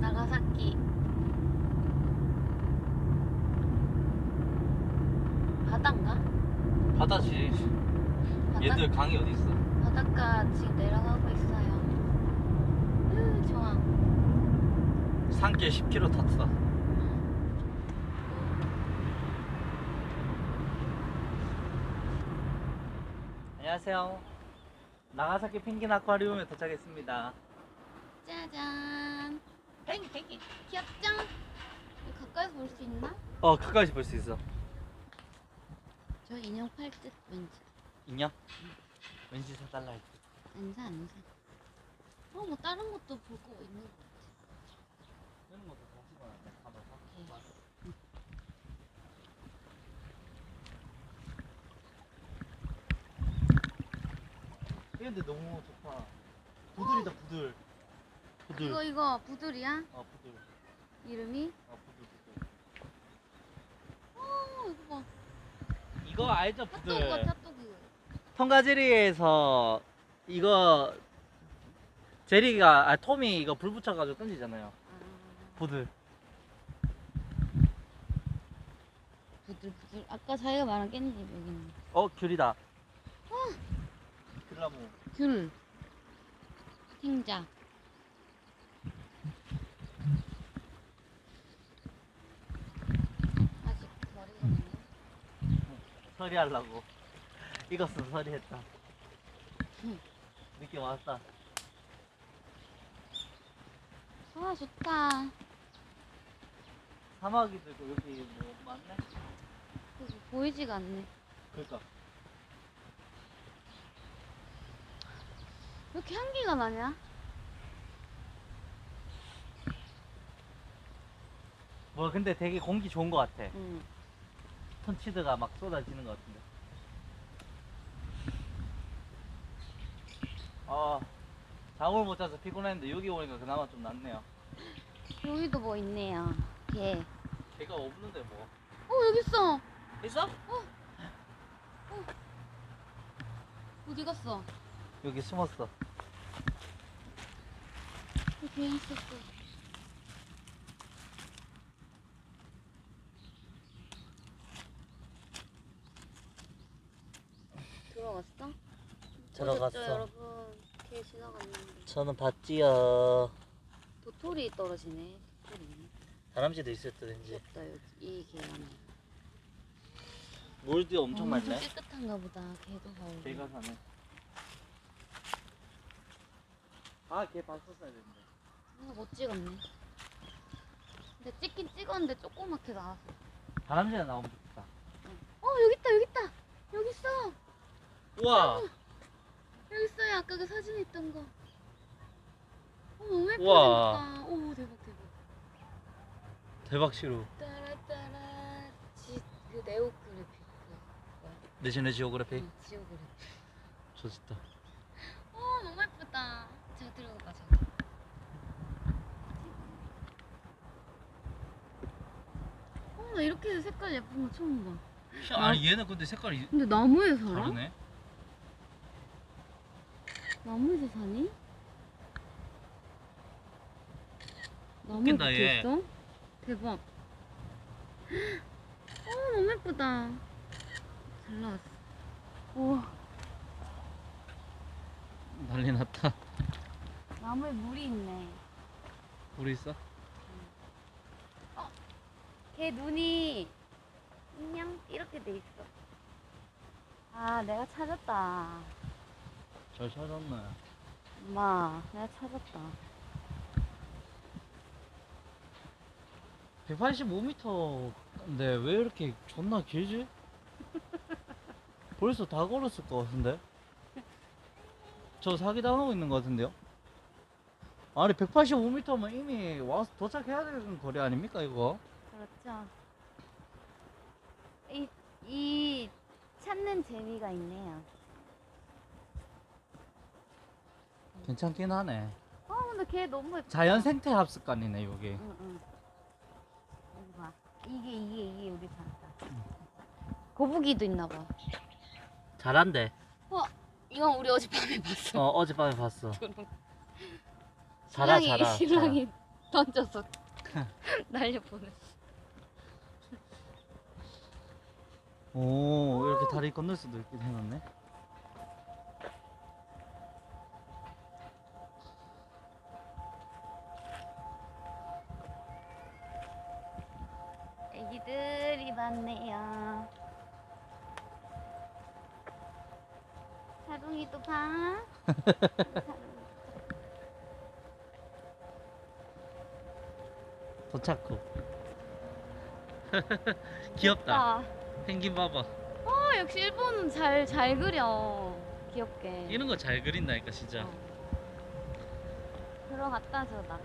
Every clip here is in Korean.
나가사키 바다인가? 바다지. 바다, 얘들 강이 어디 있어? 바닷가 지금 내려가고 있어요. 으, 좋아. 산길 10km 탔어. 안녕하세요. 나가사키 펭귄 아쿠아리움에 도착했습니다. 짜잔. 팽팽이 귀엽죠? 이거 가까이서 볼 수 있나? 어, 가까이서 볼 수 있어. 저 인형 팔듯 왠지. 인형? 왠지 사달라 했지. 안 사, 안 사. 어, 뭐 다른 것도 보고 있는 것 같아. 이런 것도 다 집어놨네. 가봐서. 응. 근데 너무 좋다. 부들이다, 부들. 부들. 이거, 이거 부들이야? 어, 부들. 이름이? 어, 부들, 부들. 어, 이거 봐. 이거 알죠, 부들? 핫도그, 핫도그. 통가제리에서 이거 제리가 아 톰이 이거 불 붙여가지고 던지잖아요. 아, 부들. 부들, 부들. 아까 자기가 말한 깻잎 여기 있네. 어 귤이다. 귤나무. 귤. 탱자. 아직 머리가 없네. 서리하려고. 이것은 서리했다. 응. 느낌 왔다. 와, 좋다. 사막이도 있고 여기 뭐 많네. 보이지가 않네. 그러니까. 왜 이렇게 향기가 나냐? 뭐 근데 되게 공기 좋은 것 같아. 응. 턴치드가 막 쏟아지는 것 같은데. 아 잠을 못 자서 피곤했는데 여기 오니까 그나마 좀 낫네요. 여기도 뭐 있네요. 개. 걔가 없는데 뭐. 어, 여기 있어. 있어? 어디 갔어? 여기 숨었어. 개 있었어. 들어갔어? 들어갔어. 보셨죠, 여러분? 개 지나갔는데. 저는 봤지요. 도토리 떨어지네. 도토리. 다람쥐도 있을 듯인지. 귀엽다, 여기. 이개 안에. 물도 엄청 많네. 깨끗한가 보다. 개도 살고. 개가 사네. 아, 걔 봤었어야 되는데. 뭔가 못 찍었네. 근데 찍긴 찍었는데 조그맣게 나왔어. 다람쥐가 나오면 좋겠다. 어, 여기 있다, 여기 있다. 여기 있어. 우와! 여기 있어요. 아까 그 사진에 있던 거. 어, 너무 우와. 예쁘다. 오, 대박, 대박. 대박 시루. 따라따라. 지, 그 네오그래픽. 그? 내셔널 지오그래피. 응, 지오그래픽. 좋다. 어, 너무 예쁘다. 제가 들어가 자 어, 나 이렇게 색깔 예쁜 거 처음 봐. 아니, 얘는 근데 색깔이 근데 나무에 살아? 다르네. 나무에서 사니? 웃긴다, 얘. 붙어있어? 대박. 어, 너무 예쁘다. 잘 나왔어. 우와, 난리 났다. 나무에 물이 있네. 우리 있어? 걔 눈이 안녕 이렇게 돼 있어. 아, 내가 찾았다. 잘 찾았네. 엄마, 내가 찾았다. 185m인데 왜 이렇게 존나 길지? 벌써 다 걸었을 것 같은데? 저 사기당하고 있는 것 같은데요? 아니 185m면 이미 와서 도착해야 되는 거리 아닙니까 이거? 그렇죠. 이, 이 찾는 재미가 있네요. 괜찮긴 하네 어, 근데 걔 너무 예쁘다. 자연 생태 합습관이네 여기 응, 응. 여기 봐. 이게, 이게, 이게 우리 산다. 거북이도 있나 봐. 잘한대 이건 우리 어젯밤에 봤어. 어 어젯밤에 봤어 자라, 신랑이 자라, 신랑이 던져서 날려보내. 오 이렇게 다리 건널 수도 있게 해놨네. 애기들이 많네요. 사둥이도 봐. 도착 후. 귀엽다. 아, 펭귄 봐봐. 어, 역시 일본은 잘잘 그려. 귀엽게. 이런 거 잘 그린다니까 진짜. 어. 들어갔다 저 나.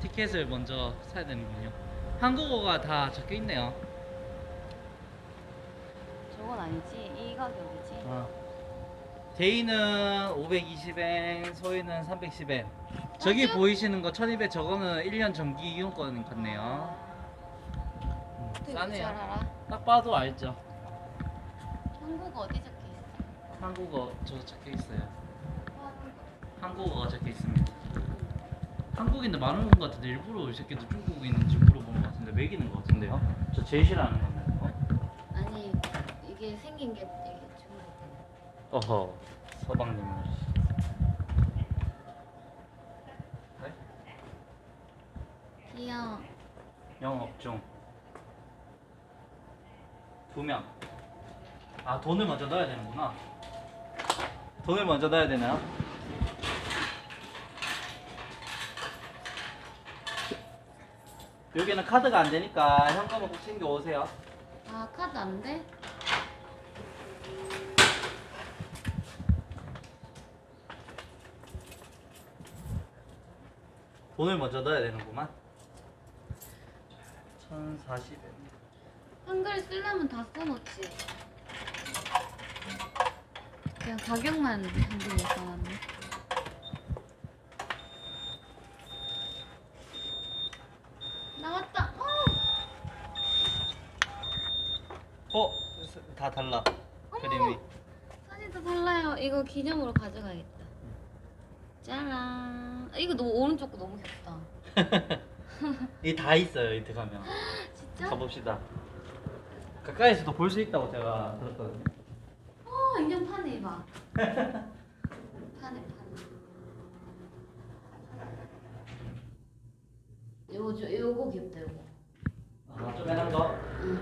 티켓을 먼저 사야 되는군요. 한국어가 다 적혀 있네요. 저건 아니지. 이 가격이지. 어. 데이는 520엔, 소희는 310엔. 저기 보이시는 거 1200, 저거는 1년 정기 이용권 같네요. 음, 되게 싸네요. 잘 알아. 딱 봐도 알죠. 한국어 어디 적혀 있어? 한국어 저 적혀 있어요. 한국어가 적혀 있습니다. 한국인들 많은 것 같은데 일부러 이 새끼들 중국인인지 물어보는 것 같은데 매기는 것 같은데요? 저 제일 싫어하는 건데. 어? 아니 이게 생긴 게 되게 중국. 어허 서방님 네? 귀여워. 영업 중 두명 아 돈을 먼저 넣어야 되는구나. 돈을 먼저 넣어야 되나요? 여기는 카드가 안 되니까 현금을 꼭 챙겨 오세요. 아 카드 안 돼? 돈을 먼저 넣어야 되는구만. 1040엔 한글 쓰려면 다 써놓지. 그냥 가격만 한글 못 써놨네. 나왔다. 어! 어? 다 달라 그림이 사진도 달라요. 이거 기념으로 가져가야겠다. 짜란. 아, 이거 너무 오른쪽 거 너무 귀엽다. 이다 있어요 이때 가면 진짜? 가봅시다 가까이서도 볼 수 있다고 제가 들었거든요. 어, 인형 파네, 봐. 파네, 파네. 요거, 저- 요거 귀엽다, 요거. 아, 좀 해난 거? 응.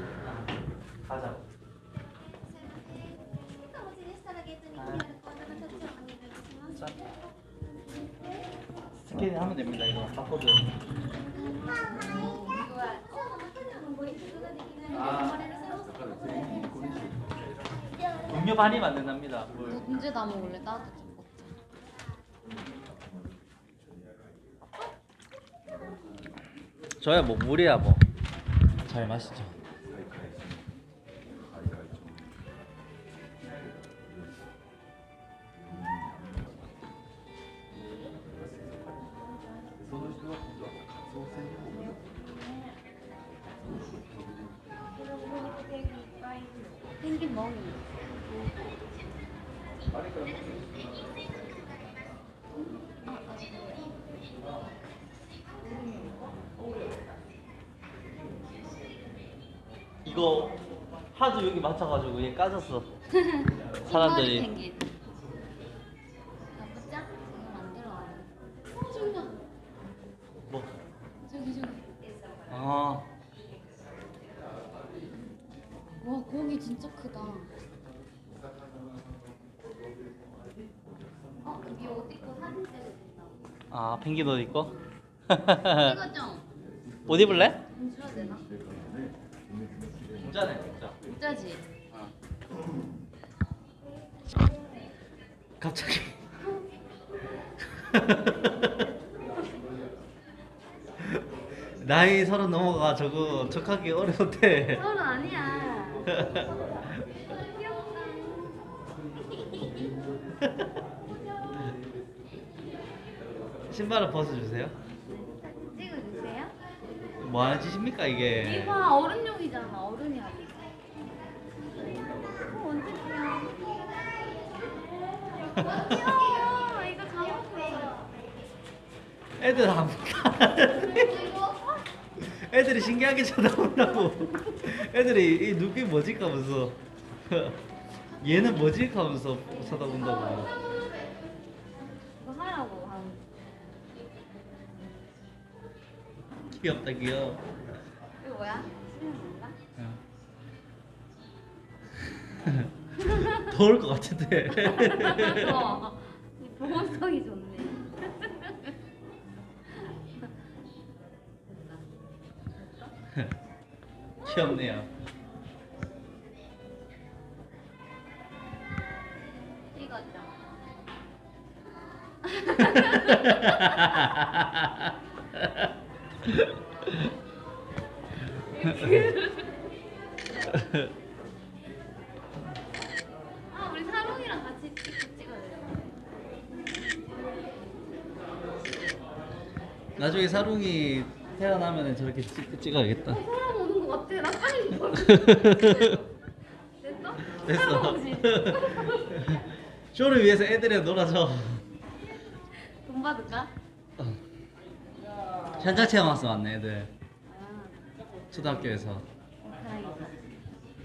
가자. 자. 스캔 하면 됩니다, 이거. 바코드. 아. 전혀 반이 만든답니다. 문제 담은 원래 따뜻해. 저야 뭐 물이야 뭐. 잘 마시죠. 맞춰가지고 얘 까졌어. 사람들이. 어. 뭐 저기 저기. 아, 와 고기 진짜 크다. 어 여기 옷 입고 사진 찍어도 된다고. 아 펭귄 옷 입고 이거 좀. 옷 입을래? 좀 줘도 되나? 진짜네 진짜 진짜지? 갑자기 나이 서른 넘어가 저거 척하기 어려운데 서로 아니야. 신발을 벗어주세요 찍어주세요. 뭐 하는 짓입니까 이게 이봐 어른용이잖아 어른이 하지. 귀여워. 어, 이거 애들 안 애들이 신기하게 쳐다본다고 애들이 이 눈빛 뭐지 하면서 얘는 뭐지 하면서 쳐다본다고 이거 하라고 한. 귀엽다 귀여워 이거 뭐야? 쓰는 건가? 더울 것 같은데 어. 이 보온성이 좋네. 귀엽네요 찍었죠. 아 우리 사롱이랑 같이 찍- 찍어야 돼. 나중에 사롱이 태어나면 저렇게 찍, 찍어야겠다 사람 오는 것 같아. 나 빨리 걸어. 됐어? 됐어 사람 오지? 쇼를 위해서 애들이랑 놀아줘 돈 받을까? 현장 체험 왔어 왔네 애들 아, 초등학교에서 어, 다행이다.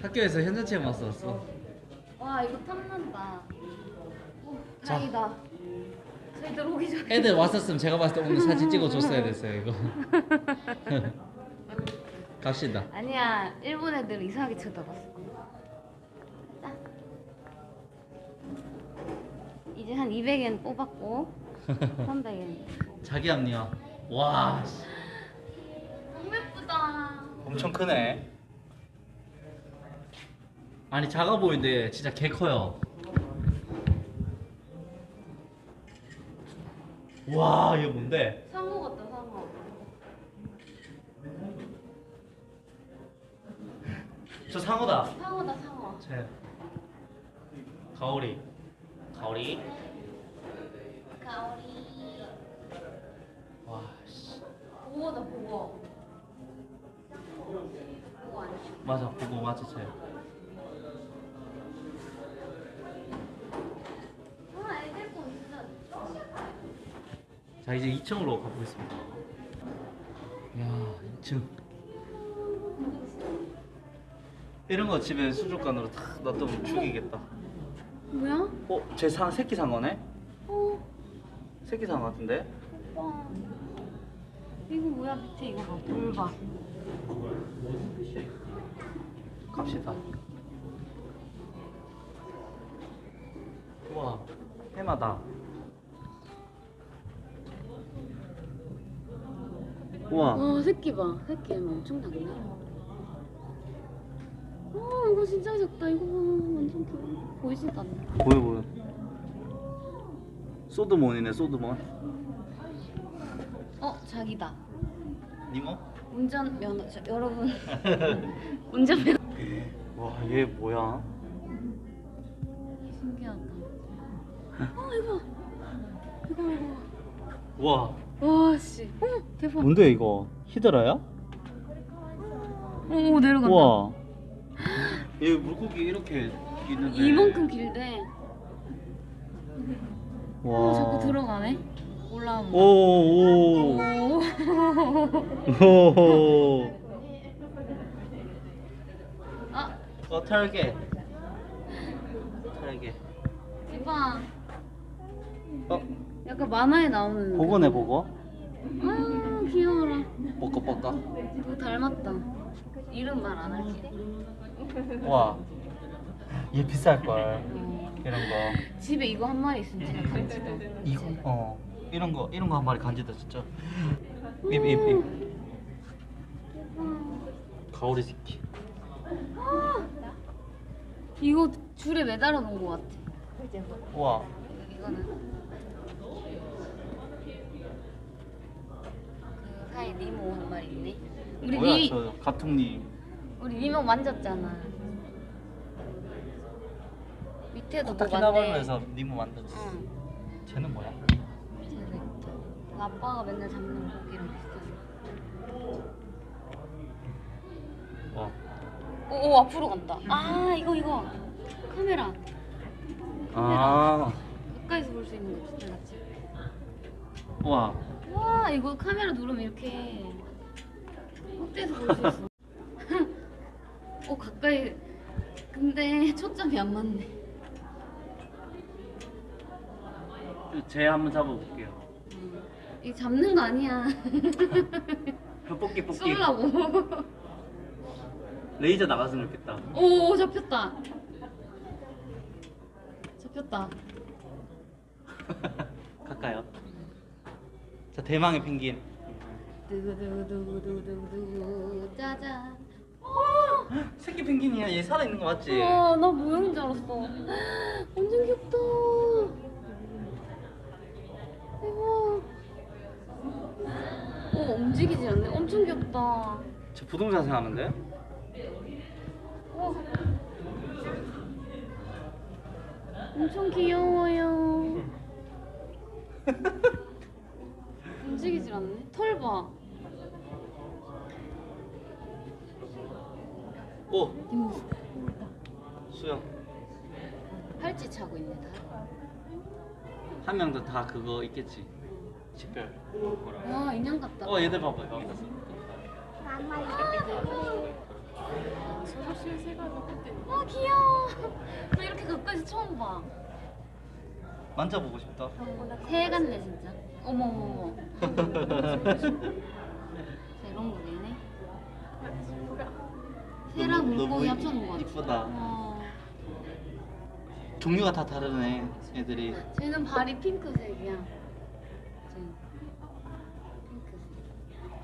학교에서 현장 체험 왔어 왔어 와 이거 탐난다. 오, 자. 다행이다. 저희들 오기 전에. 애들 왔었으면 제가 봤을 때 오늘 사진 찍어줬어야 됐어요 이거 갑시다 아니야 일본 애들 이상하게 쳐다봤어. 가자. 이제 한 200엔 뽑았고 300엔. 자기 합리화 와 씨, 너무 예쁘다. 엄청 크네 아니 작아 보이는데 진짜 개 커요 와 이거 뭔데 상어 같다 상어. 저 상어다 상어다 상어. 제 가오리 가오리 가오리. 와 씨 보어다 보어. 보어 아니야? 맞아 보고 맞아 쟤 아 애들 거 진짜. 자 이제 2층으로 가보겠습니다. 야 2층. 이런 거 집에 수족관으로 탁 놔두면 죽이겠다. 뭐야? 어? 제 상, 새끼 상어네? 어 새끼 상어 같은데? 오빠. 이거 뭐야 밑에 이거 봐. 물 봐. 갑시다. 우와 해마다. 우와. 와 새끼 봐. 새끼 애만 엄청 작네. 와 이거 진짜 작다. 이거 봐 완전 귀여워 보이지도 않네. 보여 보여. 소드몬이네 소드몬. 어 자기다. 니모? 운전면허 저, 여러분. 운전면허 와얘 뭐야? 신기하다. 어 이거. 이거 이거. 와 와씨. 어머 대박. 뭔데 이거? 히드라야? 오 내려간다. 우와. 얘 물고기 이렇게 있는데. 이만큼 길대. 와. 어 자꾸 들어가네. 올라오면 오오. 오. 오. 아. 어 털개 털개 대박. 어 약간 만화에 나오는 보고네 보고 아 귀여워라. 뻐까 뻐까 이거 닮았다. 이름 말 안 할게. 와얘 비쌀걸. 어. 이런 거. 집에 이거 한 마리 있으면 진짜 간지다 이거 어. 이런 거 이런 거 한 마리 간지다 진짜. 입 입입 가오리 새끼. 이거 줄에 매달아 놓은 것 같아. 우와. 이거는 그 사이 니모 한 마리 있네 우리 뭐야 니 저 가통니 우리 니모 만졌잖아. 밑에도 뭐 타키나발루에서 니모 만졌지. 응. 쟤는 뭐야? 있다 아빠가 맨날 잡는 고기랑 비슷하네 와. 오, 오 앞으로 간다. 아 이거 이거. 카메라. 아, 가까이서 볼 수 있는 거 진짜 같이 와 와 이거 카메라 누르면 이렇게 확대해서 볼 수 있어. 어 가까이. 근데 초점이 안 맞네. 제 한번 잡아볼게요. 음. 이거 잡는 거 아니야. 그 뽑기 뽑기. 쏠라고. 레이저 나갔으면 좋겠다. 오 잡혔다. 잡혔다. 갈까요? 자 대망의 펭귄. 짜잔. 새끼 펭귄이야. 얘 살아 있는 거 맞지? 와, 나 모형인 줄 알았어. 완전 귀엽다. 대박. 오, 움직이지 않네. 엄청 귀엽다. 저 부동산 생각하는데? 와. 엄청 귀여워요. 움직이질 않네. 털 봐. 오 뒷모습. 수영. 팔찌 차고 있네, 다. 한 명도 다 그거 있겠지. 식별. 와, 인형 같다. 어 얘들 봐봐. 여기. 와, 귀여워. 나 이렇게 가까이서 처음 봐. 만져보고 싶다. 새 같네 진짜. 어머 어머 어머. 이런 거네. 새랑 물고기 합쳐놓은 거 같아. 이쁘다. 어. 종류가 다 다르네. 애들이. 쟤는 발이 핑크색이야. 쟤. 핑크색.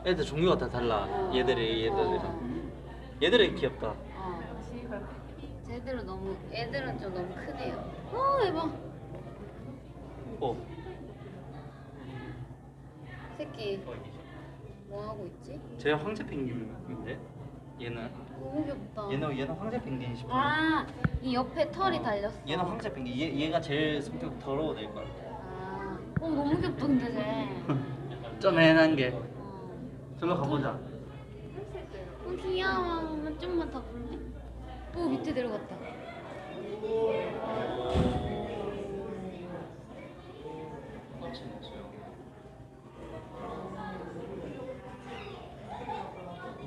애들 종류가 다 달라. 어. 얘들이 얘들이랑. 얘들이 귀엽다. 어. 쟤들은 너무 애들은 좀 너무 크대요. 어 대박. 오. 새끼 뭐 하고 있지? 쟤 황제 펭귄인데? 얘는? 너무 귀엽다. 얘는 얘는 황제 펭귄 싶어. 아, 이 옆에 털이 어. 달렸어. 얘는 황제 펭귄. 얘 얘가 제일 성격 더러워 될 걸. 아, 어 너무 귀엽다 근데 쟤. 쩌맨한 게. 어. 절로 가보자. 어, 귀여워. 좀만 더 볼래? 오 밑에 내려갔다.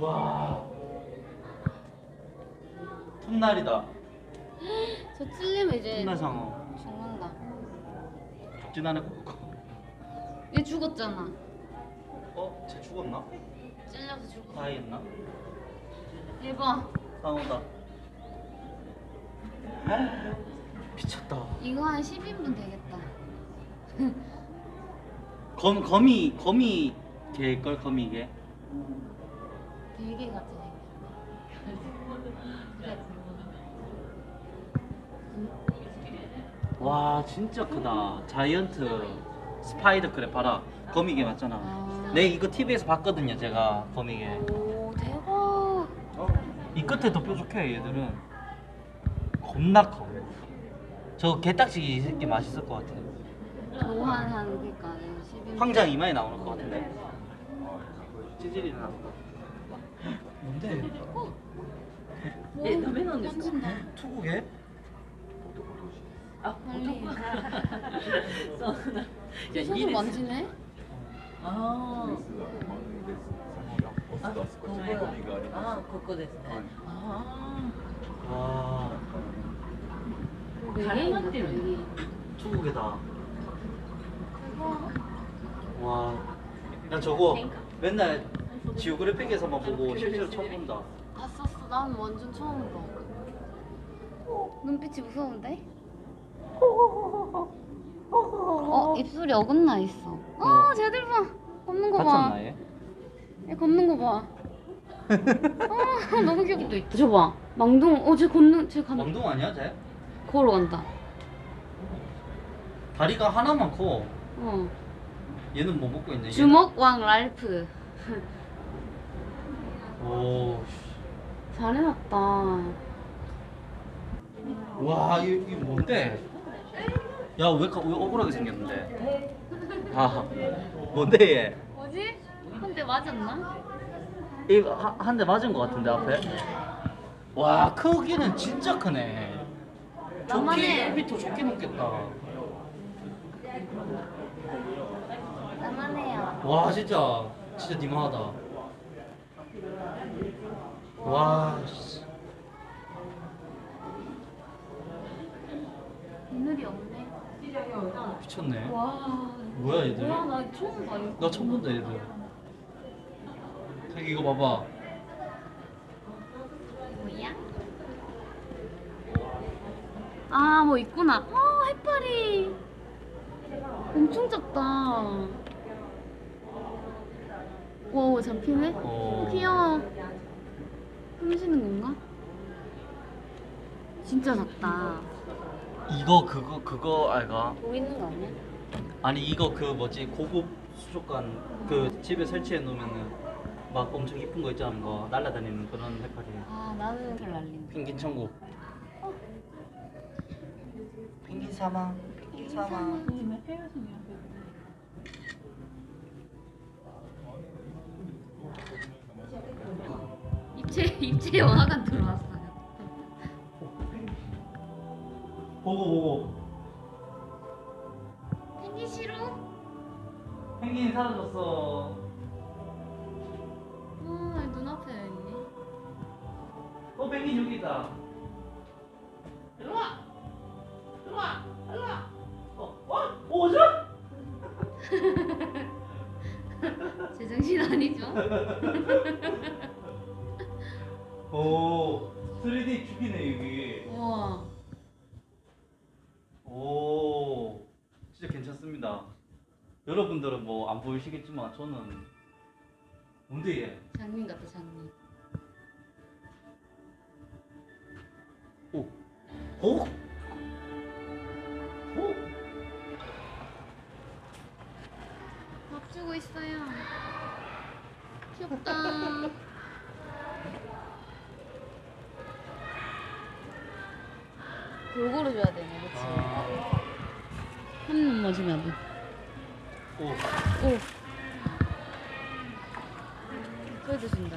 와. 톱날이다. 저 찔리면 이제 톱날 상어. 죽는다. 죽진 않을 것 같고. 얘 죽었잖아. 어? 쟤 죽었나? 찔려서 죽었어. 다이했나? 얘 봐. 상어다. 미쳤다. 이거 한 10인분 되겠다. 검 거미 거미 개걸 거미 개. 되게 같이. 와 진짜 크다. 자이언트 스파이더 크랩 봐라. 거미개 맞잖아. 아. 내 이거 TV에서 봤거든요. 제가 거미개. 오 대박. 이 끝에 더 뾰족해 얘들은. 겁나 커. 저 개딱지 이 새끼 맛있을 것 같아. 교환한 그니까 10인분. 황장 이마에 나오는 것 같은데. 찌질이 나. 뭔데? 넌 만진다. 투구개? 빨리. 야, 손으로 이랬어. 만지네? 아. 아. 아, 그거 됐네. 아. 와 다리만 때문에. 투구개다. 와. 난 저거 맨날 지오그래픽에서만 보고 실제로 처음 본다. 난 완전 처음 봐. 눈빛이 무서운데? 어 입술이 어긋나 있어. 어 쟤들 봐. 걷는 거 봐. 다쳤나 얘? 얘 걷는 거 봐. 아 너무 귀엽다. 저 봐. 망둥. 어쟤 걷는 쟤 간. 왕동 아니야 쟤? 걸어간다. 다리가 하나만 커. 어. 얘는 뭐 먹고? 얘는- 주먹왕 랄프. 오. 씨. 잘 해놨다. 와 이거, 이거 뭔데? 야왜 왜 억울하게 생겼는데? 아 뭔데 얘? 뭐지? 근데 맞았나? 이거 한대 맞은 것 같은데 앞에? 와 크기는 진짜 크네. 좋게 1m 좋게 먹겠다. 나만 해요. 와 진짜 진짜 니마하다. 와. 씨. 비늘이 없네. 미쳤네. 와. 뭐야 얘들? 뭐야 나 처음 봐 이거. 나 처음 본다 얘들. 자기 이거 봐봐. 뭐야? 아, 뭐 있구나. 어, 해파리. 엄청 작다. 와, 잡히네? 어. 귀여워. 숨쉬는 건가? 진짜 작다. 이거 그거 그거 알가? 보이는 거 아니야? 아니 이거 그 뭐지 고급 수족관 그 집에 설치해 놓으면은 막 엄청 이쁜 거 있잖아 뭐 날라다니는 그런 해파리. 아, 나는 잘 날린다. 펭귄 천국. 펭귄 사망. 펭귄 사망. 입체, 입체 영화관 들어왔어요. 보고 보고. 펭귄 싫어? 펭귄이 사라졌어. 아, 눈앞에 있네. 어 펭귄 여기 있다. 일로 와. 일로 와. 일로 와. 어 와. 오죠? 제정신 아니죠? 오 3D 죽이네 여기. 우와. 오 진짜 괜찮습니다. 여러분들은 뭐 안 보이시겠지만 저는 뭔데 얘? 장님 같다, 장님. 오. 오. 오. 밥 주고 있어요. 귀엽다. 골고루 줘야 되네, 그치? 아. 한 놈만 주면 안 돼. 오. 오. 그래도 준다.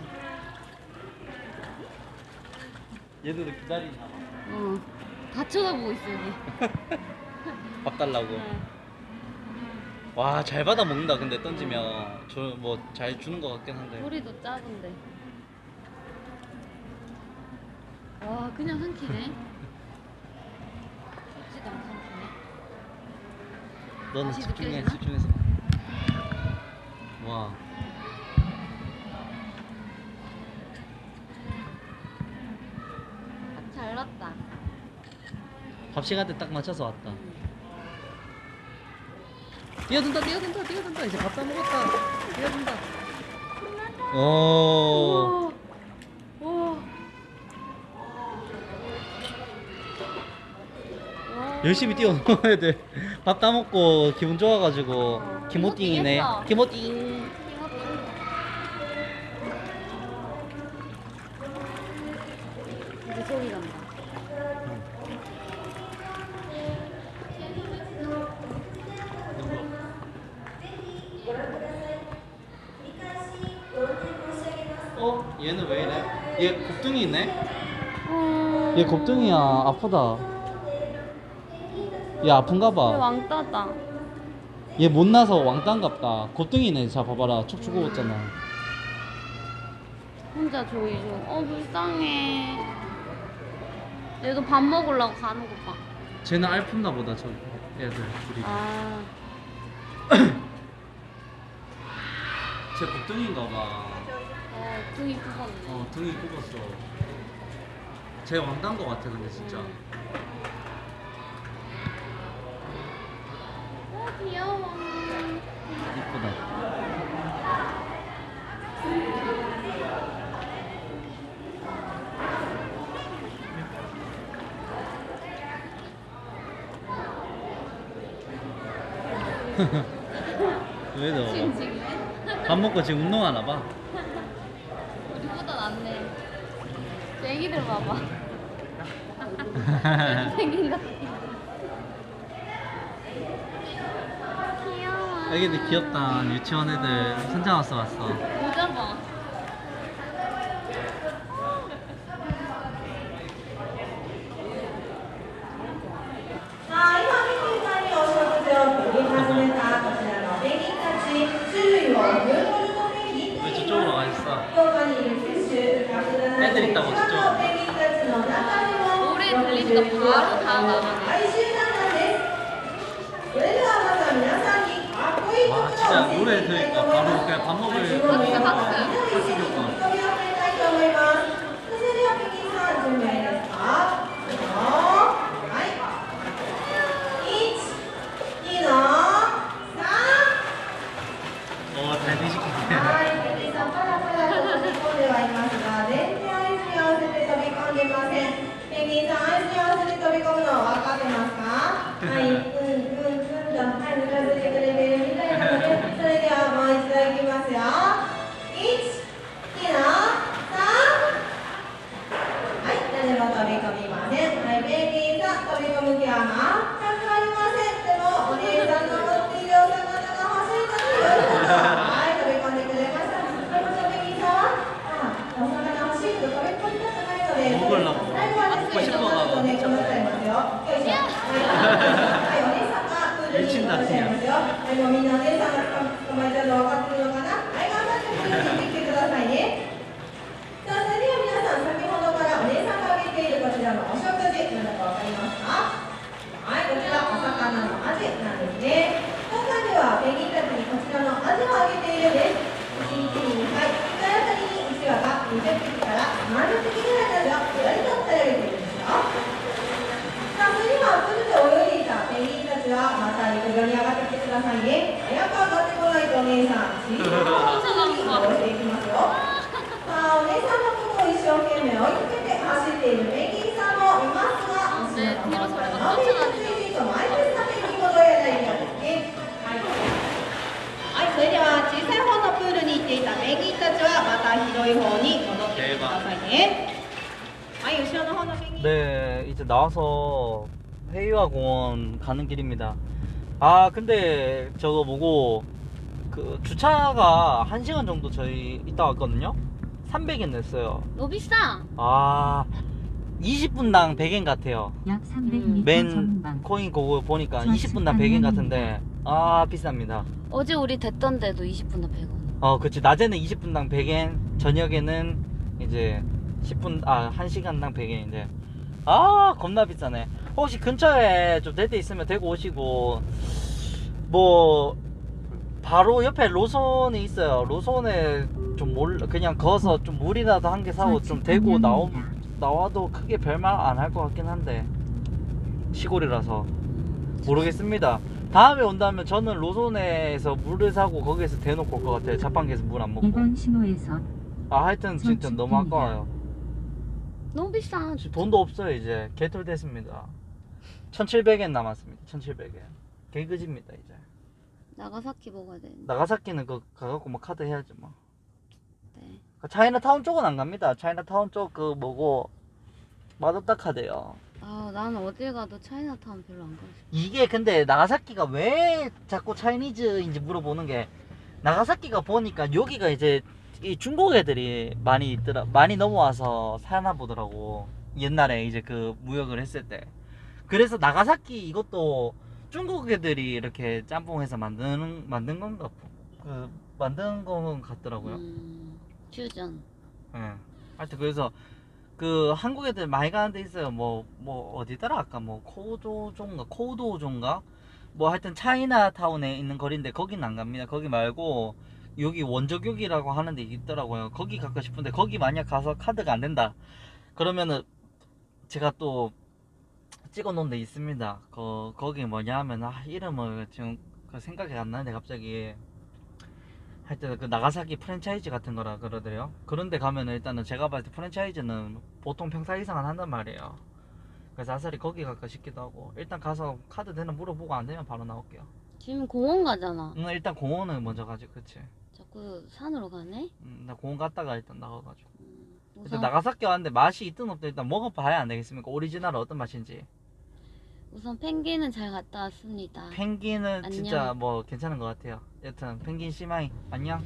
얘들도 기다리나 봐. 어. 다 쳐다보고 있어, 여기. 밥 달라고. 어. 와잘 받아 먹는다 근데 던지면 저 뭐 잘 주는 것 같긴 한데. 소리도 작은데. 와, 그냥 삼키네. 섭지도 않고 삼키네. 너는 다시 집중해 느껴지나? 집중해서. 와. 아, 잘 났다. 밥 시간대 딱 맞춰서 왔다. 뛰어든다 뛰어든다 뛰어든다 이제 밥 다 먹었다 뛰어든다. 오. 우와. 와. 열심히 뛰어놀아야 돼. 밥다 먹고 기분 좋아가지고. 이제 소리 난다. 어? 얘는 왜 이래? 얘 곱둥이 있네? 어... 얘 곱둥이야 아프다. 얘 아픈가 왜 봐. 왕따다. 얘 못 나서 왕따인갑다. 곱둥이네. 자 봐봐라. 촉 죽어봤잖아. 혼자 조이 좀. 어 불쌍해. 얘도 밥 먹으려고 가는 거 봐. 쟤는 알품나 보다 저 애들 둘이. 아. 쟤 곱둥이인가 봐. 어 등이 부었네. 어 등이 굽었어. 쟤 왕따인 거 같아 근데 진짜. 어 귀여워. 이쁘다. 왜 너? 밥 먹고 지금 운동하나 봐. 우리보다 낫네. 저 애기들 봐봐. 생긴 것 같아. 애기들 귀엽다. 유치원 애들 선장 왔어 왔어. 모자봐. 애들 있다고 저쪽. 노래 들리니까 바로 다 나가네. 진짜 노래 들으니까 바로 그냥 밥 먹을 박수 박수. denomina 네, 이제 나와서 회의와 공원 가는 길입니다. 아, 근데 저거 보고 그 주차가 1시간 정도 저희 있다 왔거든요. 300엔 냈어요. 너무 비싸. 아, 20분당 100엔 같아요. 약 300m 맨 전방 코인 그거 보니까 좌측 20분당 100엔 같은데 아, 비쌉니다. 어제 우리 됐던 데도 20분에 100원. 어, 그치. 낮에는 20분당 100엔, 저녁에는 이제 10분, 아, 1시간당 100엔인데. 아, 겁나 비싸네. 혹시 근처에 좀 될 때 있으면 대구 오시고, 뭐, 바로 옆에 로손이 있어요. 로손에 좀 몰, 그냥 거서 좀 물이라도 한 개 사고 좀 대구 나오, 나와도 크게 별말 안 할 것 같긴 한데. 시골이라서. 모르겠습니다. 다음에 온다면 저는 로손에서 물을 사고 거기에서 대놓고 올 것 같아요. 자판기에서 물 안 먹고. 이번 신호에서 아 하여튼 진짜 너무 아까워요. 너무 비싸. 지금 돈도 없어요 이제. 개털 됐습니다. 1,700엔 남았습니다. 1,700엔. 개그집니다 이제. 나가사키 먹어야 되는데. 나가사키는 그 가갖고 뭐 카드 해야지 뭐. 네. 차이나타운 쪽은 안 갑니다. 차이나타운 쪽 그 뭐고 맛없다 카드요. 아, 난 어딜 가도 차이나타운 별로 안 가고 싶어. 이게 근데 나가사키가 왜 자꾸 차이니즈인지 물어보는 게 나가사키가 보니까 여기가 이제 이 중국 애들이 많이 있더라 많이 넘어와서 사나 보더라고 옛날에 이제 그 무역을 했을 때 그래서 나가사키 이것도 중국 애들이 이렇게 짬뽕해서 만드는 만든 건가 그 만든 건 같더라고요. 음, 퓨전. 예. 하여튼 그래서 그 한국 애들 많이 가는 데 있어요. 뭐뭐 어디더라 아까 뭐 코도조인가 코도조인가 뭐 하여튼 차이나타운에 있는 거리인데 거기는 안 갑니다. 거기 말고 여기 원적역이라고 하는 데 있더라고요. 거기 가고 싶은데 거기 만약 가서 카드가 안 된다. 그러면은 제가 또 찍어 놓은 데 있습니다. 거 거기 뭐냐 하면 아 이름을 지금 그 생각이 안 나는데 갑자기 하여튼 그 나가사키 프랜차이즈 같은 거라 그러더래요. 그런데 가면은 일단은 제가 봤을 때 프랜차이즈는 보통 평사 이상은 한단 말이에요. 그래서 아사리 거기 갈까 싶기도 하고 일단 가서 카드 되나 물어보고 안 되면 바로 나올게요. 지금 공원 가잖아. 음, 일단 공원을 먼저 가지, 그치? 자꾸 산으로 가네? 음, 나 공원 갔다가 일단 나가가지고. 음, 일단 우선, 나가사키 왔는데 맛이 있든 없든 일단 먹어봐야 안 되겠습니까? 오리지널 어떤 맛인지. 우선 펭귄은 잘 갔다 왔습니다. 펭귄은 안녕. 진짜 뭐 괜찮은 것 같아요. 여튼 펭귄 씨마이 안녕.